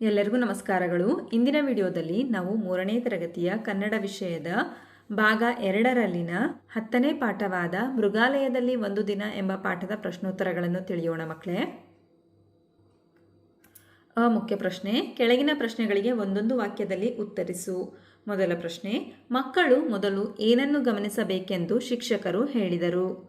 ಎಲ್ಲರಿಗೂ ನಮಸ್ಕಾರಗಳು. ಇಂದಿನ ವಿಡಿಯೋದಲ್ಲಿ ನಾವು ಮೂರನೇ ತರಗತಿಯ ಕನ್ನಡ ವಿಷಯದ ಭಾಗ ಎರಡರಲ್ಲಿನ ಹತ್ತನೇ ಪಾಠವಾದ ಮೃಗಾಲಯದಲ್ಲಿ ಒಂದು ದಿನ ಎಂಬ ಪಾಠದ ಪ್ರಶ್ನೋತ್ತರಗಳನ್ನು ತಿಳಿಯೋಣ ಮಕ್ಕಳೇ. ಅ, ಮುಖ್ಯ ಪ್ರಶ್ನೆ, ಕೆಳಗಿನ ಪ್ರಶ್ನೆಗಳಿಗೆ ಒಂದೊಂದು ವಾಕ್ಯದಲ್ಲಿ ಉತ್ತರಿಸು. ಮೊದಲ ಪ್ರಶ್ನೆ, ಮಕ್ಕಳು ಮೊದಲು ಏನನ್ನು ಗಮನಿಸಬೇಕೆಂದು ಶಿಕ್ಷಕರು ಹೇಳಿದರು.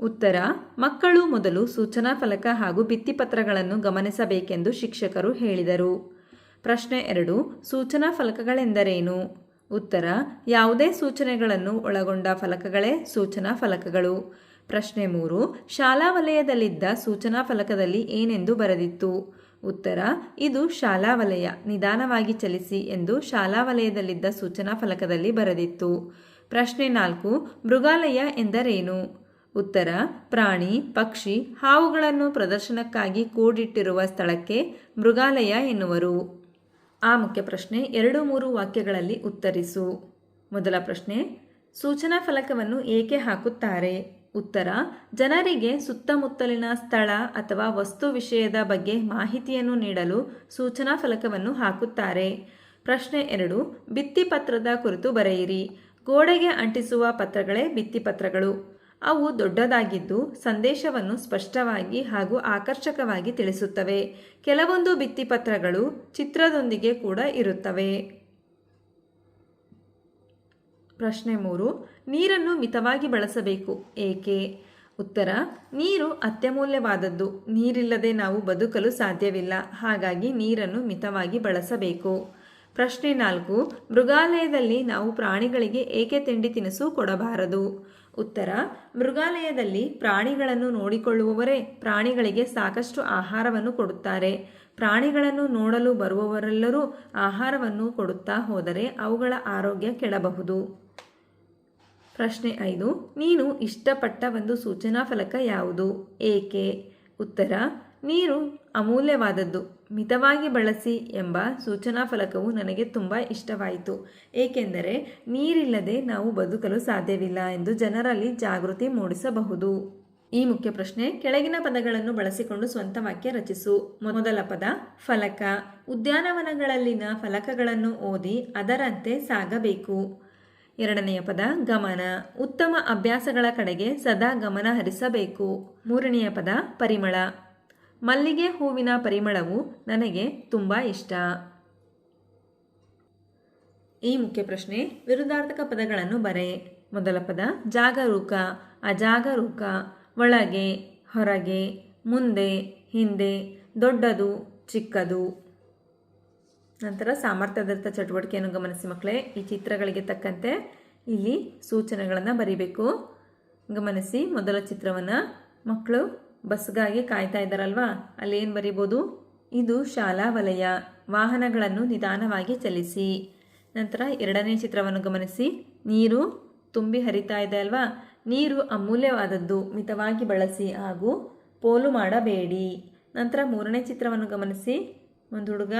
ಉತ್ತರ, ಮಕ್ಕಳು ಮೊದಲು ಸೂಚನಾ ಫಲಕ ಹಾಗೂ ಭಿತ್ತಿಪತ್ರಗಳನ್ನು ಗಮನಿಸಬೇಕೆಂದು ಶಿಕ್ಷಕರು ಹೇಳಿದರು. ಪ್ರಶ್ನೆ ಎರಡು, ಸೂಚನಾ ಫಲಕಗಳೆಂದರೇನು? ಉತ್ತರ, ಯಾವುದೇ ಸೂಚನೆಗಳನ್ನು ಒಳಗೊಂಡ ಫಲಕಗಳೇ ಸೂಚನಾ ಫಲಕಗಳು. ಪ್ರಶ್ನೆ ಮೂರು, ಶಾಲಾ ವಲಯದಲ್ಲಿದ್ದ ಸೂಚನಾ ಫಲಕದಲ್ಲಿ ಏನೆಂದು ಬರೆದಿತ್ತು? ಉತ್ತರ, ಇದು ಶಾಲಾ ವಲಯ, ನಿಧಾನವಾಗಿ ಚಲಿಸಿ ಎಂದು ಶಾಲಾ ವಲಯದಲ್ಲಿದ್ದ ಸೂಚನಾ ಫಲಕದಲ್ಲಿ ಬರೆದಿತ್ತು. ಪ್ರಶ್ನೆ ನಾಲ್ಕು, ಮೃಗಾಲಯ ಎಂದರೇನು? ಉತ್ತರ, ಪ್ರಾಣಿ, ಪಕ್ಷಿ, ಹಾವುಗಳನ್ನು ಪ್ರದರ್ಶನಕ್ಕಾಗಿ ಕೂಡಿಟ್ಟಿರುವ ಸ್ಥಳಕ್ಕೆ ಮೃಗಾಲಯ ಎನ್ನುವರು. ಆ ಮುಖ್ಯ ಪ್ರಶ್ನೆ ಎರಡು ಮೂರು ವಾಕ್ಯಗಳಲ್ಲಿ ಉತ್ತರಿಸು. ಮೊದಲ ಪ್ರಶ್ನೆ, ಸೂಚನಾ ಫಲಕವನ್ನು ಏಕೆ ಹಾಕುತ್ತಾರೆ? ಉತ್ತರ, ಜನರಿಗೆ ಸುತ್ತಮುತ್ತಲಿನ ಸ್ಥಳ ಅಥವಾ ವಸ್ತು ವಿಷಯದ ಬಗ್ಗೆ ಮಾಹಿತಿಯನ್ನು ನೀಡಲು ಸೂಚನಾ ಫಲಕವನ್ನು ಹಾಕುತ್ತಾರೆ. ಪ್ರಶ್ನೆ ಎರಡು, ಭಿತ್ತಿಪತ್ರದ ಕುರಿತು ಬರೆಯಿರಿ. ಗೋಡೆಗೆ ಅಂಟಿಸುವ ಪತ್ರಗಳೇ ಭಿತ್ತಿಪತ್ರಗಳು. ಅವು ದೊಡ್ಡದಾಗಿದ್ದು ಸಂದೇಶವನ್ನು ಸ್ಪಷ್ಟವಾಗಿ ಹಾಗೂ ಆಕರ್ಷಕವಾಗಿ ತಿಳಿಸುತ್ತವೆ. ಕೆಲವೊಂದು ಭಿತ್ತಿಪತ್ರಗಳು ಚಿತ್ರದೊಂದಿಗೆ ಕೂಡ ಇರುತ್ತವೆ. ಪ್ರಶ್ನೆ ಮೂರು. ನೀರನ್ನು ಮಿತವಾಗಿ ಬಳಸಬೇಕು. ಏಕೆ? ಉತ್ತರ. ನೀರು ಅತ್ಯಮೂಲ್ಯವಾದದ್ದು. ನೀರಿಲ್ಲದೆ ನಾವು ಬದುಕಲು ಸಾಧ್ಯವಿಲ್ಲ. ಹಾಗಾಗಿ ನೀರನ್ನು ಮಿತವಾಗಿ ಬಳಸಬೇಕು. ಪ್ರಶ್ನೆ ನಾಲ್ಕು, ಮೃಗಾಲಯದಲ್ಲಿ ನಾವು ಪ್ರಾಣಿಗಳಿಗೆ ಏಕೆ ತಿಂಡಿ ತಿನಿಸು ಕೊಡಬಾರದು? ಉತ್ತರ, ಮೃಗಾಲಯದಲ್ಲಿ ಪ್ರಾಣಿಗಳನ್ನು ನೋಡಿಕೊಳ್ಳುವವರೇ ಪ್ರಾಣಿಗಳಿಗೆ ಸಾಕಷ್ಟು ಆಹಾರವನ್ನು ಕೊಡುತ್ತಾರೆ. ಪ್ರಾಣಿಗಳನ್ನು ನೋಡಲು ಬರುವವರೆಲ್ಲರೂ ಆಹಾರವನ್ನು ಕೊಡುತ್ತಾ ಹೋದರೆ ಅವುಗಳ ಆರೋಗ್ಯ ಕೆಡಬಹುದು. ಪ್ರಶ್ನೆ ಐದು, ನೀನು ಇಷ್ಟಪಟ್ಟ ಒಂದು ಸೂಚನಾ ಫಲಕ ಯಾವುದು? ಏಕೆ? ಉತ್ತರ, ನೀರು ಅಮೂಲ್ಯವಾದದ್ದು. ಮಿತವಾಗಿ ಬಳಸಿ ಎಂಬ ಸೂಚನಾ ಫಲಕವು ನನಗೆ ತುಂಬ ಇಷ್ಟವಾಯಿತು. ಏಕೆಂದರೆ ನೀರಿಲ್ಲದೆ ನಾವು ಬದುಕಲು ಸಾಧ್ಯವಿಲ್ಲ ಎಂದು ಜನರಲ್ಲಿ ಜಾಗೃತಿ ಮೂಡಿಸಬಹುದು. ಈ ಮುಖ್ಯ ಪ್ರಶ್ನೆ, ಕೆಳಗಿನ ಪದಗಳನ್ನು ಬಳಸಿಕೊಂಡು ಸ್ವಂತ ವಾಕ್ಯ ರಚಿಸು. ಮೊದಲ ಪದ, ಫಲಕ. ಉದ್ಯಾನವನಗಳಲ್ಲಿನ ಫಲಕಗಳನ್ನು ಓದಿ ಅದರಂತೆ ಸಾಗಬೇಕು. ಎರಡನೆಯ ಪದ, ಗಮನ. ಉತ್ತಮ ಅಭ್ಯಾಸಗಳ ಕಡೆಗೆ ಸದಾ ಗಮನ ಹರಿಸಬೇಕು. ಮೂರನೆಯ ಪದ, ಪರಿಮಳ. ಮಲ್ಲಿಗೆ ಹೂವಿನ ಪರಿಮಳವು ನನಗೆ ತುಂಬ ಇಷ್ಟ. ಈ ಮುಖ್ಯ ಪ್ರಶ್ನೆ, ವಿರುದ್ಧಾರ್ಥಕ ಪದಗಳನ್ನು ಬರೆ. ಮೊದಲ ಪದ, ಜಾಗರೂಕ. ಅಜಾಗರೂಕ. ಒಳಗೆ, ಹೊರಗೆ, ಮುಂದೆ, ಹಿಂದೆ, ದೊಡ್ಡದು, ಚಿಕ್ಕದು. ನಂತರ ಸಾಮರ್ಥ್ಯದರ್ಥ ಚಟುವಟಿಕೆಯನ್ನು ಗಮನಿಸಿ ಮಕ್ಕಳೇ, ಈ ಚಿತ್ರಗಳಿಗೆ ತಕ್ಕಂತೆ ಇಲ್ಲಿ ಸೂಚನೆಗಳನ್ನು ಬರೀಬೇಕು. ಗಮನಿಸಿ ಮೊದಲ ಚಿತ್ರವನ್ನು ಮಕ್ಕಳು ಬಸ್ಗಾಗಿ ಕಾಯ್ತಾ ಇದ್ದಾರಲ್ವಾ? ಅಲ್ಲಿ ಏನು ಬರಿಬೋದು? ಇದು ಶಾಲಾ ವಲಯ. ವಾಹನಗಳನ್ನು ನಿಧಾನವಾಗಿ ಚಲಿಸಿ. ನಂತರ ಎರಡನೇ ಚಿತ್ರವನ್ನು ಗಮನಿಸಿ. ನೀರು ತುಂಬಿ ಹರಿತಾ ಇದೆ ಅಲ್ವಾ? ನೀರು ಅಮೂಲ್ಯವಾದದ್ದು. ಮಿತವಾಗಿ ಬಳಸಿ ಹಾಗೂ ಪೋಲು ಮಾಡಬೇಡಿ. ನಂತರ ಮೂರನೇ ಚಿತ್ರವನ್ನು ಗಮನಿಸಿ. ಒಂದು ಹುಡುಗ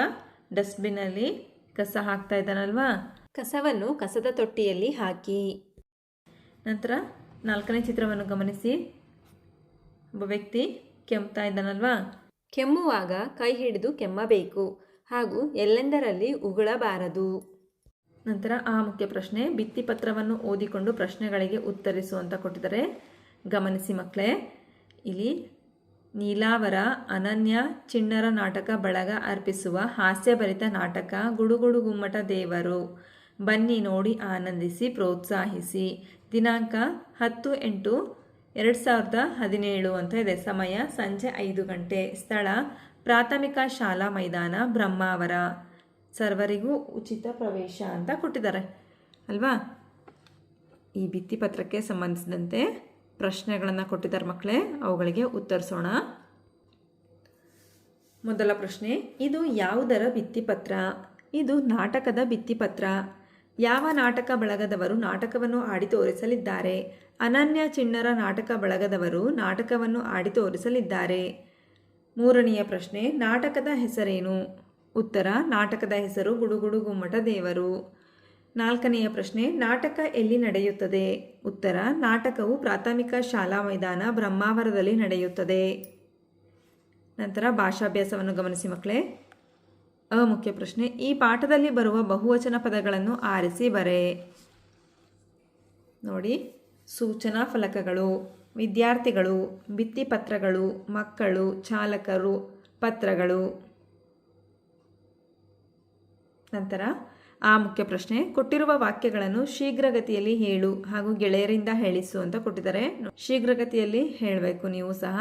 ಡಸ್ಟ್ಬಿನ್ನಲ್ಲಿ ಕಸ ಹಾಕ್ತಾ ಇದ್ದಾನಲ್ವಾ? ಕಸವನ್ನು ಕಸದ ತೊಟ್ಟಿಯಲ್ಲಿ ಹಾಕಿ. ನಂತರ ನಾಲ್ಕನೇ ಚಿತ್ರವನ್ನು ಗಮನಿಸಿ. ಒಬ್ಬ ವ್ಯಕ್ತಿ ಕೆಮ್ತಾ ಇದ್ದಾನಲ್ವಾ? ಕೆಮ್ಮುವಾಗ ಕೈ ಹಿಡಿದು ಕೆಮ್ಮಬೇಕು. ಹಾಗೂ ಎಲ್ಲೆಂದರಲ್ಲಿ ಉಗುಳಬಾರದು. ನಂತರ ಆ ಮುಖ್ಯ ಪ್ರಶ್ನೆ ಭಿತ್ತಿಪತ್ರವನ್ನು ಓದಿಕೊಂಡು ಪ್ರಶ್ನೆಗಳಿಗೆ ಉತ್ತರಿಸು ಅಂತ ಕೊಟ್ಟಿದ್ದಾರೆ. ಗಮನಿಸಿ ಮಕ್ಕಳೇ ಇಲ್ಲಿ ನೀಲಾವರ ಅನನ್ಯ ಚಿಣ್ಣರ ನಾಟಕ ಬಳಗ ಅರ್ಪಿಸುವ ಹಾಸ್ಯಭರಿತ ನಾಟಕ ಗುಡುಗುಡು ಗುಮ್ಮಟ ದೇವರು. ಬನ್ನಿ ನೋಡಿ ಆನಂದಿಸಿ ಪ್ರೋತ್ಸಾಹಿಸಿ. ದಿನಾಂಕ ಹತ್ತು ಎಂಟು ಎರಡು ಸಾವಿರದ ಹದಿನೇಳು ಅಂತ ಇದೆ. ಸಮಯ ಸಂಜೆ ಐದು ಗಂಟೆ. ಸ್ಥಳ ಪ್ರಾಥಮಿಕ ಶಾಲಾ ಮೈದಾನ ಬ್ರಹ್ಮಾವರ ಸರ್ವರಿಗೂ ಉಚಿತ ಪ್ರವೇಶ ಅಂತ ಕೊಟ್ಟಿದ್ದಾರೆ. ಅಲ್ವಾ? ಈ ಭಿತ್ತಿಪತ್ರಕ್ಕೆ ಸಂಬಂಧಿಸಿದಂತೆ ಪ್ರಶ್ನೆಗಳನ್ನು ಕೊಟ್ಟಿದ್ದಾರೆ ಮಕ್ಕಳೇ. ಅವುಗಳಿಗೆ ಉತ್ತರಿಸೋಣ. ಮೊದಲ ಪ್ರಶ್ನೆ, ಇದು ಯಾವುದರ ಭಿತ್ತಿಪತ್ರ ಇದು ನಾಟಕದ ಭಿತ್ತಿಪತ್ರ ಯಾವ ನಾಟಕ ಬಳಗದವರು ನಾಟಕವನ್ನು ಆಡಿ ತೋರಿಸಲಿದ್ದಾರೆ? ಅನನ್ಯ ಚಿಣ್ಣರ ನಾಟಕ ಬಳಗದವರು ನಾಟಕವನ್ನು ಆಡಿ ತೋರಿಸಲಿದ್ದಾರೆ? ಮೂರನೆಯ ಪ್ರಶ್ನೆ, ನಾಟಕದ ಹೆಸರೇನು? ಉತ್ತರ, ನಾಟಕದ ಹೆಸರು ಗುಡುಗುಡು ಗುಮ್ಮಟ ದೇವರು. ನಾಲ್ಕನೆಯ ಪ್ರಶ್ನೆ, ನಾಟಕ ಎಲ್ಲಿ ನಡೆಯುತ್ತದೆ? ಉತ್ತರ, ನಾಟಕವು ಪ್ರಾಥಮಿಕ ಶಾಲಾ ಮೈದಾನ ಬ್ರಹ್ಮಾವರದಲ್ಲಿ ನಡೆಯುತ್ತದೆ. ನಂತರ ಭಾಷಾಭ್ಯಾಸವನ್ನು ಗಮನಿಸಿ ಮಕ್ಕಳೇ. ಅ ಮುಖ್ಯ ಪ್ರಶ್ನೆ, ಈ ಪಾಠದಲ್ಲಿ ಬರುವ ಬಹುವಚನ ಪದಗಳನ್ನು ಆರಿಸಿ ಬರೆ. ನೋಡಿ, ಸೂಚನಾ ಫಲಕಗಳು, ವಿದ್ಯಾರ್ಥಿಗಳು ಭಿತ್ತಿಪತ್ರಗಳು ಮಕ್ಕಳು, ಚಾಲಕರು, ಪತ್ರಗಳು. ನಂತರ ಆ ಮುಖ್ಯ ಪ್ರಶ್ನೆ, ಕೊಟ್ಟಿರುವ ವಾಕ್ಯಗಳನ್ನು ಶೀಘ್ರಗತಿಯಲ್ಲಿ ಹೇಳು ಹಾಗೂ ಗೆಳೆಯರಿಂದ ಹೇಳಿಸು ಅಂತ ಕೊಟ್ಟಿದ್ದಾರೆ. ಶೀಘ್ರಗತಿಯಲ್ಲಿ ಹೇಳಬೇಕು ನೀವು ಸಹ.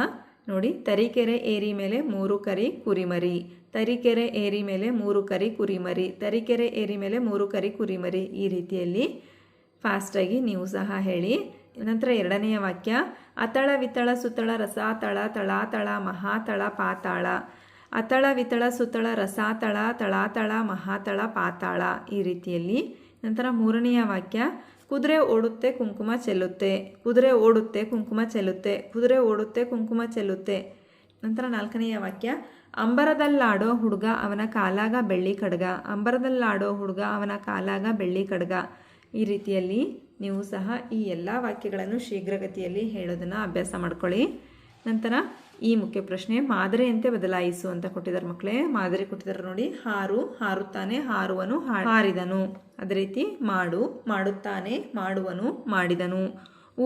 ನೋಡಿ, ತರೀಕೆರೆ ಏರಿ ಮೇಲೆ ಮೂರು ಕರಿ ಕುರಿಮರಿ. ತರೀಕೆರೆ ಏರಿ ಮೇಲೆ ಮೂರು ಕರಿ ಕುರಿಮರಿ, ತರೀಕೆರೆ ಏರಿ ಮೇಲೆ ಮೂರು ಕರಿ ಕುರಿಮರಿ ಈ ರೀತಿಯಲ್ಲಿ ಫಾಸ್ಟಾಗಿ ನೀವು ಸಹ ಹೇಳಿ. ನಂತರ ಎರಡನೆಯ ವಾಕ್ಯ, ಅತಳ ವಿತಳ ಸುತಳ ರಸಾತಳ, ತಳಾತಳ ಮಹಾತಳ ಪಾತಾಳ, ಅತಳ ವಿತಳ ಸುತಳ ರಸಾತಳ, ತಳಾತಳ ಮಹಾತಳ ಪಾತಾಳ ಈ ರೀತಿಯಲ್ಲಿ. ನಂತರ ಮೂರನೆಯ ವಾಕ್ಯ, ಕುದುರೆ ಓಡುತ್ತೆ, ಕುಂಕುಮ ಚೆಲ್ಲುತ್ತೆ, ಕುದುರೆ ಓಡುತ್ತೆ, ಕುಂಕುಮ ಚೆಲ್ಲುತ್ತೆ, ಕುದುರೆ ಓಡುತ್ತೆ, ಕುಂಕುಮ ಚೆಲ್ಲುತ್ತೆ ನಂತರ ನಾಲ್ಕನೆಯ ವಾಕ್ಯ ಅಂಬರದಲ್ಲಾಡೋ ಹುಡುಗ ಅವನ ಕಾಲಾಗ ಬೆಳ್ಳಿ ಕಡ್ಗ. ಅಂಬರದಲ್ಲಾಡೋ ಹುಡುಗ ಅವನ ಕಾಲಾಗ ಬೆಳ್ಳಿ ಕಡ್ಗ. ಈ ರೀತಿಯಲ್ಲಿ ನೀವು ಸಹ ಈ ಎಲ್ಲ ವಾಕ್ಯಗಳನ್ನು ಶೀಘ್ರಗತಿಯಲ್ಲಿ ಹೇಳೋದನ್ನು ಅಭ್ಯಾಸ ಮಾಡ್ಕೊಳ್ಳಿ. ನಂತರ ಈ ಮುಖ್ಯ ಪ್ರಶ್ನೆ, ಮಾದರಿಯಂತೆ ಬದಲಾಯಿಸು ಅಂತ ಕೊಟ್ಟಿದ್ದಾರೆ ಮಕ್ಕಳೇ. ಮಾದರಿ ಕೊಟ್ಟಿದ್ದಾರೆ ನೋಡಿ. ಹಾರು, ಹಾರುತ್ತಾನೆ, ಹಾರುವನು ಹಾರಿದನು. ಅದೇ ರೀತಿ ಮಾಡು, ಮಾಡುತ್ತಾನೆ, ಮಾಡುವನು, ಮಾಡಿದನು.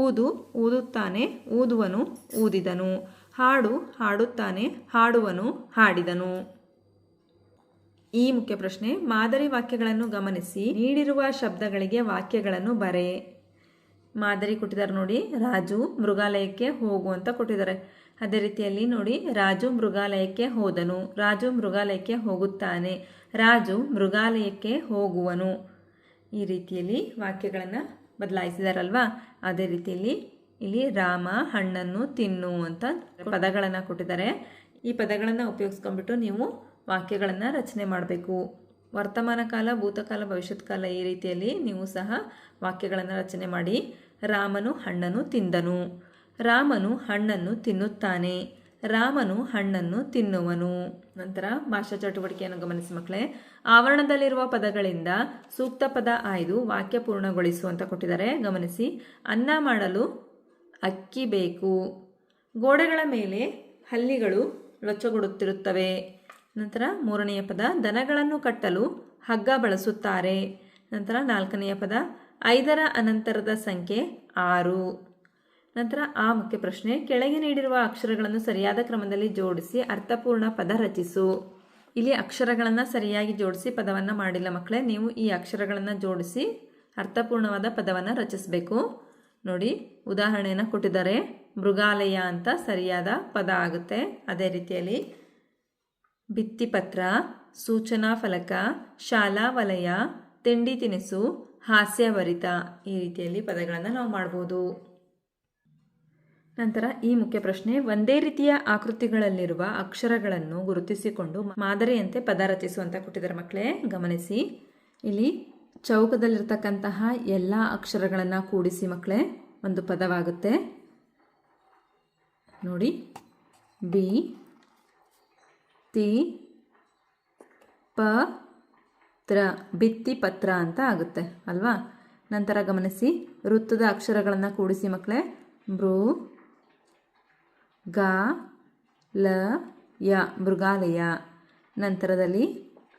ಊದು, ಊದುತ್ತಾನೆ, ಊದುವನು, ಊದಿದನು. ಹಾಡು ಹಾಡುತ್ತಾನೆ, ಹಾಡುವನು ಹಾಡಿದನು. ಈ ಮುಖ್ಯ ಪ್ರಶ್ನೆ, ಮಾದರಿ ವಾಕ್ಯಗಳನ್ನು ಗಮನಿಸಿ, ನೀಡಿರುವ ಶಬ್ದಗಳಿಗೆ ವಾಕ್ಯಗಳನ್ನು ಬರೆ. ಮಾದರಿ ಕೊಟ್ಟಿದ್ದಾರೆ ನೋಡಿ, ರಾಜು ಮೃಗಾಲಯಕ್ಕೆ ಹೋಗು ಅಂತ ಕೊಟ್ಟಿದ್ದಾರೆ ಅದೇ ರೀತಿಯಲ್ಲಿ ನೋಡಿ, ರಾಜು ಮೃಗಾಲಯಕ್ಕೆ ಹೋದನು, ರಾಜು ಮೃಗಾಲಯಕ್ಕೆ ಹೋಗುತ್ತಾನೆ, ರಾಜು ಮೃಗಾಲಯಕ್ಕೆ ಹೋಗುವನು. ಈ ರೀತಿಯಲ್ಲಿ ವಾಕ್ಯಗಳನ್ನು ಬದಲಾಯಿಸಿದಾರಲ್ವಾ? ಅದೇ ರೀತಿಯಲ್ಲಿ ಇಲ್ಲಿ ರಾಮ ಹಣ್ಣನ್ನು ತಿನ್ನು ಅಂತ ಪದಗಳನ್ನು ಕೊಟ್ಟಿದ್ದಾರೆ. ಈ ಪದಗಳನ್ನು ಉಪಯೋಗಿಸ್ಕೊಂಡ್ಬಿಟ್ಟು ನೀವು ವಾಕ್ಯಗಳನ್ನು ರಚನೆ ಮಾಡಬೇಕು. ವರ್ತಮಾನ ಕಾಲ ಭೂತಕಾಲ ಭವಿಷ್ಯತ್ ಕಾಲ ಈ ರೀತಿಯಲ್ಲಿ ನೀವು ಸಹ ವಾಕ್ಯಗಳನ್ನು ರಚನೆ ಮಾಡಿ ರಾಮನು ಹಣ್ಣನ್ನು ತಿಂದನು. ರಾಮನು ಹಣ್ಣನ್ನು ತಿನ್ನುತ್ತಾನೆ. ರಾಮನು ಹಣ್ಣನ್ನು ತಿನ್ನುವನು. ನಂತರ ಭಾಷಾ ಚಟುವಟಿಕೆಯನ್ನು ಗಮನಿಸಿ ಮಕ್ಕಳೇ. ಆವರಣದಲ್ಲಿರುವ ಪದಗಳಿಂದ ಸೂಕ್ತ ಪದ ಆಯ್ದು ವಾಕ್ಯ ಪೂರ್ಣಗೊಳಿಸು ಅಂತ ಕೊಟ್ಟಿದ್ದಾರೆ. ಗಮನಿಸಿ, ಅನ್ನ ಮಾಡಲು ಅಕ್ಕಿ ಬೇಕು. ಗೋಡೆಗಳ ಮೇಲೆ ಹಲ್ಲಿಗಳು ರೊಚ್ಚಗೊಡುತ್ತಿರುತ್ತವೆ ನಂತರ ಮೂರನೆಯ ಪದ, ದನಗಳನ್ನು ಕಟ್ಟಲು ಹಗ್ಗ ಬಳಸುತ್ತಾರೆ. ನಂತರ ನಾಲ್ಕನೆಯ ಪದ, ಐದರ ಅನಂತರದ ಸಂಖ್ಯೆ ಆರು. ನಂತರ ಆ ಮುಖ್ಯ ಪ್ರಶ್ನೆ, ಕೆಳಗೆ ನೀಡಿರುವ ಅಕ್ಷರಗಳನ್ನು ಸರಿಯಾದ ಕ್ರಮದಲ್ಲಿ ಜೋಡಿಸಿ ಅರ್ಥಪೂರ್ಣ ಪದ ರಚಿಸು. ಇಲ್ಲಿ ಅಕ್ಷರಗಳನ್ನು ಸರಿಯಾಗಿ ಜೋಡಿಸಿ ಪದವನ್ನು ಮಾಡಿಲ್ಲ ಮಕ್ಕಳೇ, ನೀವು ಈ ಅಕ್ಷರಗಳನ್ನು ಜೋಡಿಸಿ ಅರ್ಥಪೂರ್ಣವಾದ ಪದವನ್ನು ರಚಿಸಬೇಕು. ನೋಡಿ, ಉದಾಹರಣೆಯನ್ನು ಕೊಟ್ಟಿದ್ದಾರೆ. ಮೃಗಾಲಯ ಅಂತ ಸರಿಯಾದ ಪದ ಆಗುತ್ತೆ. ಅದೇ ರೀತಿಯಲ್ಲಿ, ಭಿತ್ತಿಪತ್ರ, ಸೂಚನಾ ಫಲಕ, ಶಾಲಾ ವಲಯ, ತಿಂಡಿ ತಿನಿಸು, ಹಾಸ್ಯವರಿತ ಈ ರೀತಿಯಲ್ಲಿ ಪದಗಳನ್ನು ನಾವು ಮಾಡ್ಬೋದು. ನಂತರ ಈ ಮುಖ್ಯ ಪ್ರಶ್ನೆ, ಒಂದೇ ರೀತಿಯ ಆಕೃತಿಗಳಲ್ಲಿರುವ ಅಕ್ಷರಗಳನ್ನು ಗುರುತಿಸಿಕೊಂಡು ಮಾದರಿಯಂತೆ ಪದ ರಚಿಸುವಂತ ಕೊಟ್ಟಿದ್ದಾರೆ ಮಕ್ಕಳೇ, ಗಮನಿಸಿ. ಇಲ್ಲಿ ಚೌಕದಲ್ಲಿರ್ತಕ್ಕಂತಹ ಎಲ್ಲ ಅಕ್ಷರಗಳನ್ನು ಕೂಡಿಸಿ ಮಕ್ಕಳೇ ಒಂದು ಪದವಾಗುತ್ತೆ. ನೋಡಿ, ಬಿ, ತಿ, ಪ, ತ್ರ ಭಿತ್ತಿ ಪತ್ರ ಅಂತ ಆಗುತ್ತೆ, ಅಲ್ವಾ? ನಂತರ ಗಮನಿಸಿ, ವೃತ್ತದ ಅಕ್ಷರಗಳನ್ನು ಕೂಡಿಸಿ ಮಕ್ಕಳೇ ಮೃ ಗ, ಲ, ಯ, ಮೃಗಾಲಯ. ನಂತರದಲ್ಲಿ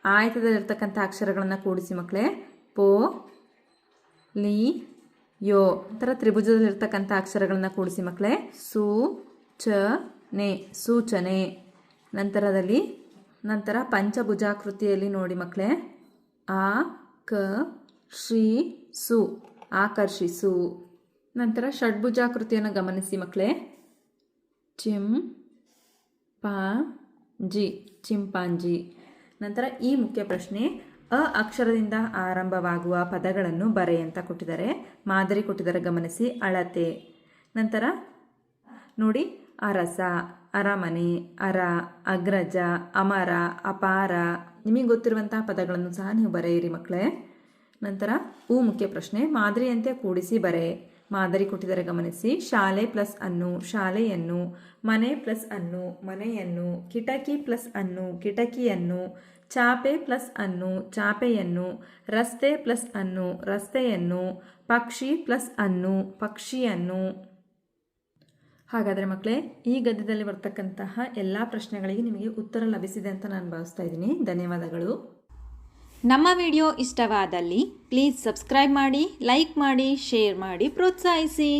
ಆಯತದಲ್ಲಿರ್ತಕ್ಕಂಥ ಅಕ್ಷರಗಳನ್ನು ಕೂಡಿಸಿ ಮಕ್ಕಳೇ ಪೋ ಲಿ, ಯೋ ನಂತರ ತ್ರಿಭುಜದಲ್ಲಿರ್ತಕ್ಕಂಥ ಅಕ್ಷರಗಳನ್ನ ಕೂಡಿಸಿ ಮಕ್ಕಳೇ ಸು ಚ ನೆ ಸೂಚನೆ. ನಂತರದಲ್ಲಿ, ನಂತರ ಪಂಚಭುಜಾಕೃತಿಯಲ್ಲಿ ನೋಡಿ ಮಕ್ಕಳೇ ಆ, ಕ, ಶ್ರೀ, ಸು, ಆಕರ್ಷಿಸು. ನಂತರ ಷಡ್ಭುಜಾಕೃತಿಯನ್ನು ಗಮನಿಸಿ ಮಕ್ಕಳೇ ಚಿಂ ಪಾ ಜಿ ಚಿಂಪಾಂಜಿ. ನಂತರ ಈ ಮುಖ್ಯ ಪ್ರಶ್ನೆ ಅ ಅಕ್ಷರದಿಂದ ಆರಂಭವಾಗುವ ಪದಗಳನ್ನು ಬರೆ ಅಂತ ಕೊಟ್ಟಿದ್ದಾರೆ. ಮಾದರಿ ಕೊಟ್ಟಿದ್ದಾರೆ, ಗಮನಿಸಿ. ಅಳತೆ. ನಂತರ ನೋಡಿ, ಅರಸ, ಅರಮನೆ, ಅರ, ಅಗ್ರಜ, ಅಮರ, ಅಪಾರ. ನಿಮಗೆ ಗೊತ್ತಿರುವಂತಹ ಪದಗಳನ್ನು ಸಹ ನೀವು ಬರೆಯಿರಿ ಮಕ್ಕಳೇ. ನಂತರ ಹೂ ಮುಖ್ಯ ಪ್ರಶ್ನೆ, ಮಾದರಿಯಂತೆ ಕೂಡಿಸಿ ಬರೆ. ಮಾದರಿ ಕೊಟ್ಟಿದ್ದಾರೆ, ಗಮನಿಸಿ. ಶಾಲೆ ಪ್ಲಸ್ ಅನ್ನು, ಶಾಲೆಯನ್ನು, ಮನೆ ಪ್ಲಸ್ ಅನ್ನು, ಮನೆಯನ್ನು, ಕಿಟಕಿ ಪ್ಲಸ್ ಅನ್ನು, ಕಿಟಕಿಯನ್ನು ಚಾಪೆ ಪ್ಲಸ್ ಅನ್ನು, ಚಾಪೆಯನ್ನು, ರಸ್ತೆ ಪ್ಲಸ್ ಅನ್ನು, ರಸ್ತೆಯನ್ನು, ಪಕ್ಷಿ ಪ್ಲಸ್ ಅನ್ನು, ಪಕ್ಷಿಯನ್ನು. ಹಾಗಾದರೆ ಮಕ್ಕಳೇ ಈ ಗದ್ಯದಲ್ಲಿ ಬರ್ತಕ್ಕಂತಹ ಎಲ್ಲ ಪ್ರಶ್ನೆಗಳಿಗೆ ನಿಮಗೆ ಉತ್ತರ ಲಭಿಸಿದೆ ಅಂತ ನಾನು ಭಾವಿಸ್ತಾ ಇದ್ದೀನಿ. ಧನ್ಯವಾದಗಳು. ನಮ್ಮ ವಿಡಿಯೋ ಇಷ್ಟವಾದಲ್ಲಿ ಪ್ಲೀಸ್ ಸಬ್ಸ್ಕ್ರೈಬ್ ಮಾಡಿ, ಲೈಕ್ ಮಾಡಿ, ಶೇರ್ ಮಾಡಿ, ಪ್ರೋತ್ಸಾಹಿಸಿ.